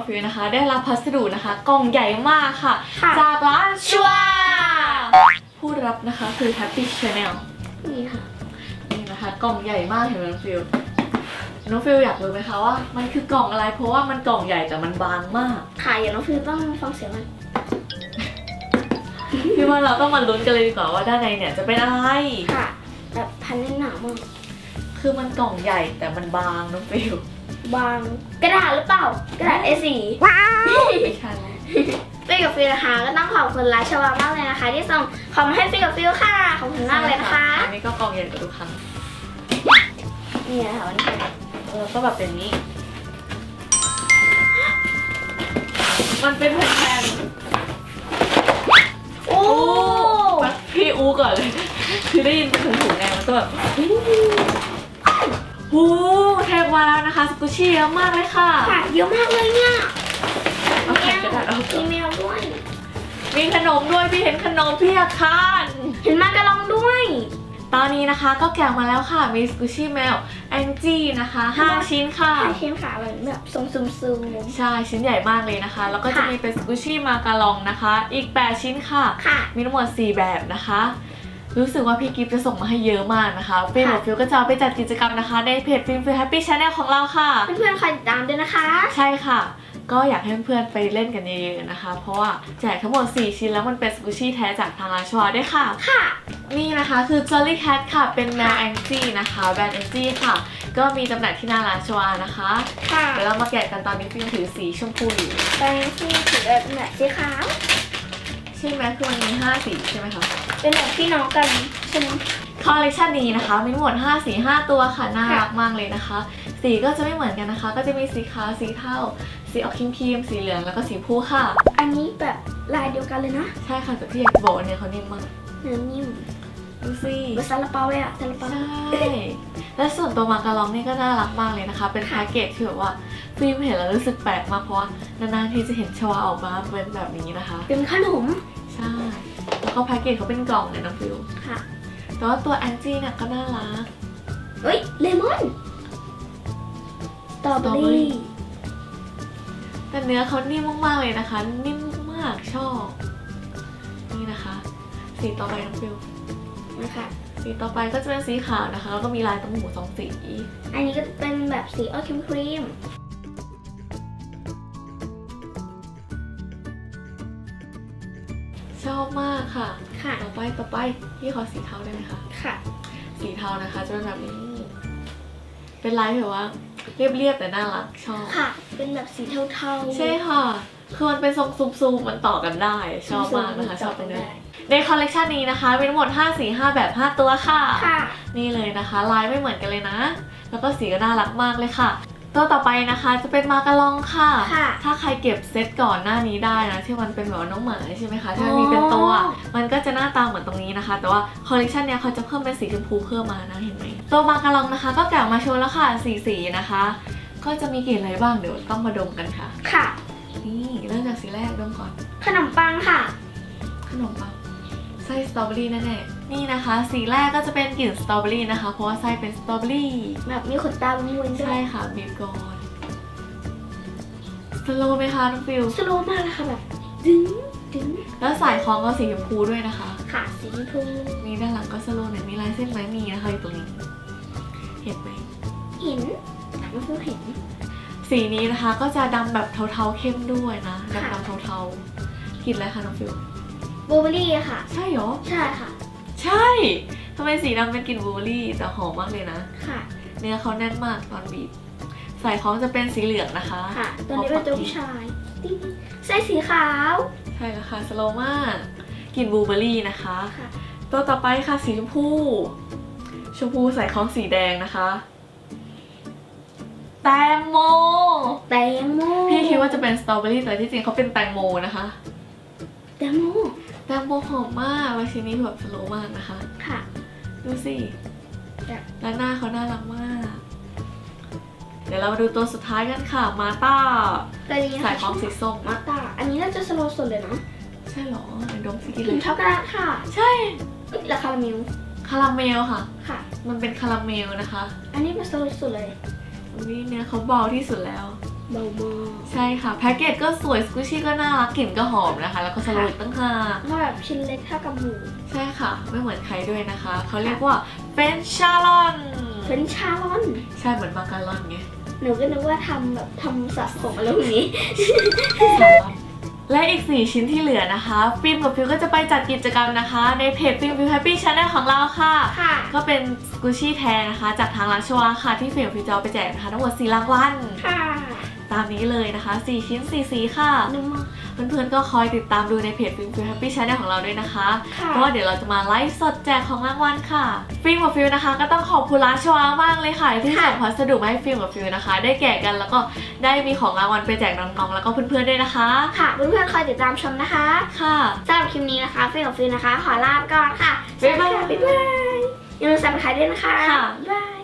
กับฟิวนะคะ ได้รับพัสดุนะคะ กล่องใหญ่มากค่ะ ค่ะ จากร้านชัวร์ผู้รับนะคะคือ Happy Channel นี่ค่ะ นี่นะคะ กล่องใหญ่มากเห็นไหมน้องฟิวน้องฟิวอยากรู้ไหมคะว่ามันคือกล่องอะไร เพราะว่ามันกล่องใหญ่แต่มันบางมาก ค่ะอย่างน้องฟิวต้องฟังเสียงมันพี่ว่าเราต้องมาลุ้นกันเลยดีกว่าว่าด้านในเนี่ยจะเป็นอะไร ค่ะ แบบพันแน่นหนามาก คือมันกล่องใหญ่แต่มันบางน้องฟิว บางกระดาษหรือเปล่า กระดาษ A4 ไม่ใช่แล้วฟิวกับฟิวนะคะก็ต้องขอบคุณร้านชวามากเลยนะคะ ที่ส่งของมาให้ฟิวกับฟิวค่ะขอบคุณมากเลยนะคะอันนี้ก็กล่องใหญ่กว่าทุกครั้งนี่นะคะวันนี้เออก็แบบเป็นนี้ มันเป็นแผ่นโอ้ๆแบบพี่อูก่อนเลย คือได้ยินถุงถุงๆไงมันก็แบบโอ้โหเทป มาแล้วนะคะสกุชี่เยอะมากเลยค่ะ ค่ะเยอะมากเลยเนี่ยเอาแผ่นกระดาษออกก่อมีนแมวด้วย มีขนมด้วยพี่เห็นขนมพี่อยากทาน เห็นมากระลองด้วย ตอนนี้นะคะก็แกะมาแล้วค่ะมีสกุชี่แมวแองจี้นะคะ5ชิ้นค่ะค่ะเชนค่ะเหมือนแบบทรงซูมซูมใช่ชิ้นใหญ่มากเลยนะคะ แล้วก็จะค่ะมีเป็นสกุชี่มาการองนะคะ อีก 8 ชิ้นค่ะค่ะมีทั้งหมด 4 แบบนะคะ รู้สึกว่าพี่กิฟต์จะส่งมาให้เยอะมากนะคะฟิล์มค่ะกับฟิลก็จะเอาไปจัดกิจกรรมนะคะ ในเพจฟิล์มฟิลแฮปปี้ชาแนลของเราค่ะ เพื่อนๆคอยติดตามด้วยนะคะ ใช่ค่ะ ก็อยากให้เพื่อนๆไปเล่นกันเยอะๆนะคะ เพราะว่าแจกทั้งหมด 4 ชิ้นแล้วมันเป็นสกุชี่แท้จากทางร้านชวาด้วยค่ะ ค่ะ นี่นะคะคือ Jolly Cat ค่ะ เป็นแมวค่ะแองจี้นะคะแบรนด์แองจี้ค่ะ ก็มีจำหน่ายที่หน้าร้านชวานะคะ ค่ะเดี๋ยวเรามาแกะกันตอนนี้ฟิล์มถือสีชมพูอยู่แปรงที่ถือแบบแบบสีขาวใช่ไหมคือมันมี5สีใช่ไหมคะ เป็นแบบพี่น้องกันใช่ไหมคอลเลคชันนี้นะคะมีทั้งหมด5สี5ตัวค่ะน่าค่ะรักมากเลยนะคะ สีก็จะไม่เหมือนกันนะคะ ก็จะมีสีขาวสีเทาสีออกครีมๆสีเหลืองแล้วก็สีผู้ค่ะ อันนี้แบบลายเดียวกันเลยนะ ใช่ค่ะแต่พี่อยากจะบอกว่าเนี่ยเขานิ่มมากเนื้อนิ่มดูสิเหมือนซาลาเปาเลยอะซาลาเปาใช่และส่วนตัวมาการองนี่ก็น่ารักมากเลยนะคะ เป็นแพ็กเกจที่แบบว่าฟิล์มเห็นแล้วรู้สึกแปลกมากเพราะว่านานๆที่จะเห็นชวาออกมาเป็นแบบนี้นะคะ เป็นขนมใช่ แล้วก็แพ็กเกจเขาเป็นกล่องเลยนะฟิลค่ะ แต่ว่าตัวแองจี้เนี่ยก็น่ารักเฮ้ยเลมอนสตรอเบอสตรอเบอรี่รี่แต่เนื้อเขานิ่มมากๆเลยนะคะ นิ่มมากชอบ นี่นะคะ สีต่อไปน้องฟิลนะคะสีต่อไปก็จะเป็นสีขาวนะคะแล้วก็มีลายตรงหูสองสี อันนี้ก็จะเป็นแบบสีออครีมครีม ค่ะ ค่ะ ต่อไปต่อไปพี่ขอสีเทาได้ไหมคะ ค่ะ สีเทานะคะจะเป็นแบบนี้ เป็นลายแบบว่าเรียบๆแต่น่ารักชอบ ค่ะ เป็นแบบสีเทาๆ ใช่ค่ะ คือมันเป็นทรงซูมๆมันต่อกันได้ ชอบมากนะคะชอบตรงนี้ในคอลเลกชันนี้นะคะมีทั้งหมด 5 สี 5 แบบ 5 ตัวค่ะค่ะนี่เลยนะคะ ลายไม่เหมือนกันเลยนะ แล้วก็สีก็น่ารักมากเลยค่ะ ตัวต่อไปนะคะจะเป็นมาการองค่ะค่ะ ถ้าใครเก็บเซตก่อนหน้านี้ได้นะที่มันเป็นแบบว่าน้องหมาใช่ไหมคะที่มันมีเป็นตัวอ๋อมันก็จะหน้าตาเหมือนตรงนี้นะคะ แต่ว่าคอลเลกชันเนี้ยเขาจะเพิ่มเป็นสีชมพูเพิ่มมานะเห็นไหมตัวมาการองนะคะ ก็แกะออกมาโชว์แล้วค่ะสีสีนะคะ ก็จะมีกลิ่นอะไรบ้างเดี๋ยวต้องมาดมกันค่ะ ค่ะ นี่เริ่มจากสีแรกดมก่อน ขนมปังค่ะ ขนมปังไส้สตรอเบอรี่แน่ๆนี่นะคะ สีแรกก็จะเป็นกลิ่นสตรอเบอรี่นะคะ เพราะว่าไส้เป็นสตรอเบอรี่แบบมีขนตามุนๆด้วใช่ยค่ะบีบก่อนสโลว์ไหมคะน้องฟิลสโลว์มากเลยค่ะแบบดึงดึงแล้วสายคล้องก็สีชมพูด้วยนะคะค่ะสีชมพูมีด้านหลังก็สโลว์หน่อยมีลายเส้นไหมมีนะคะอยู่ตรงนี้ เห็นไหม เห็นไม่เคยเห็น สีนี้นะคะก็จะดำแบบเทาๆเข้มด้วยนะค่ะ ดำๆเทาๆกลิ่นอะไรคะน้องฟิล บลูเบอร์รี่ค่ะ ใช่เหรอ ใช่ค่ะ ใช่ทำไมสีดำเป็นกลิ่นบลูเบอร์รี่แต่หอมมากเลยนะ ค่ะ เนื้อเขาแน่นมากตอนบีบสายคล้องจะเป็นสีเหลืองนะคะค่ะตัวนี้เป็นตัวผู้ชายติ๊งไส้สีขาว ใช่แล้วค่ะสโลว์มากกลิ่นบลูเบอร์รี่นะคะค่ะตัวต่อไปค่ะสีชมพูชมพูใส่ของสีแดงนะคะแตงโม แตงโม พี่คิดว่าจะเป็นสตรอเบอรี่แต่ที่จริงเขาเป็นแตงโมนะคะ แตงโม แตงโมหอมมากวาชินี้แบบสโลว์มากนะคะ ค่ะ ดูสิแบบและหน้าเขาน่ารักมาก เดี๋ยวเรามาดูตัวสุดท้ายกันค่ะ มาต้าตัวนี้นะสายคะของสีส้มมาตาอันนี้น่าจะสโลว์สุดเลยนะ ใช่เหรอไหนดมสิกกินลิ่เลนยช็อกโกแลตค่ะ ใช่เอ้ยราคามิลคาราเมลค่ะ ค่ะ มันเป็นคาราเมลนะคะ อันนี้เป็นสโลว์สุดเลยอุ้ยเนื้อเขาเบาที่สุดแล้วอ เบามากใช่ค่ะ แพ็กเกจก็สวยสกูชี่ก็น่ารักกลิ่นก็หอมนะคะ แล้วก็สโลว์อีกตั้งหากมาแบบชิ้นเล็กเท่ากับหมูใช่ค่ะ ไม่เหมือนใครด้วยนะคะ เขาเรียกว่าเป็นชาลอนเป็นชาลอน ใช่เหมือนมาการอนไงหนูก็นึกว่าทำแบบทำสะสมอะไรพวกนี้ชาลอนและอีก 4 ชิ้นที่เหลือนะคะ ฟิล์มกับฟิวก็จะไปจัดกิจกรรมนะคะ ในเพจฟิล์มฟิวแฮปปี้ชาแนลของเราค่ะ ค่ะ ก็เป็นสกูชี่แทนนะคะ จากทางร้านชัวค่ะ ที่ฟิล์มฟิวจะเอาไปแจกนะคะทั้งหมด4รางวัลค่ะ ตามนี้เลยนะคะ 4 ชิ้น4สีค่ะนุ่มมากเพื่อนๆก็คอยติดตามดูในเพจฟิล์มฟิลแฮปปี้ชาแนลของเราด้วยนะคะค่ะเพราะว่าเดี๋ยวเราจะมาไลฟ์สดแจกของรางวัลค่ะฟิล์มกับฟิลนะคะ ก็ต้องขอบคุณร้านชวามากเลยค่ะที่ส่งพัสดุมาให้ฟิล์มกับฟิลนะคะ ได้แกะกันแล้วก็ได้มีของรางวัลไปแจกน้องๆแล้วก็เพื่อนๆด้วยนะคะ ค่ะเพื่อนๆคอยติดตามชมนะคะ ค่ะสำหรับคลิปนี้นะคะฟิลกับฟิลนะคะ ขอลาไปก่อนค่ะบ๊ายบายบ๊ายบายอย่าลืมสับสไครต์ด้วยนะคะค่ะบ๊ายบาย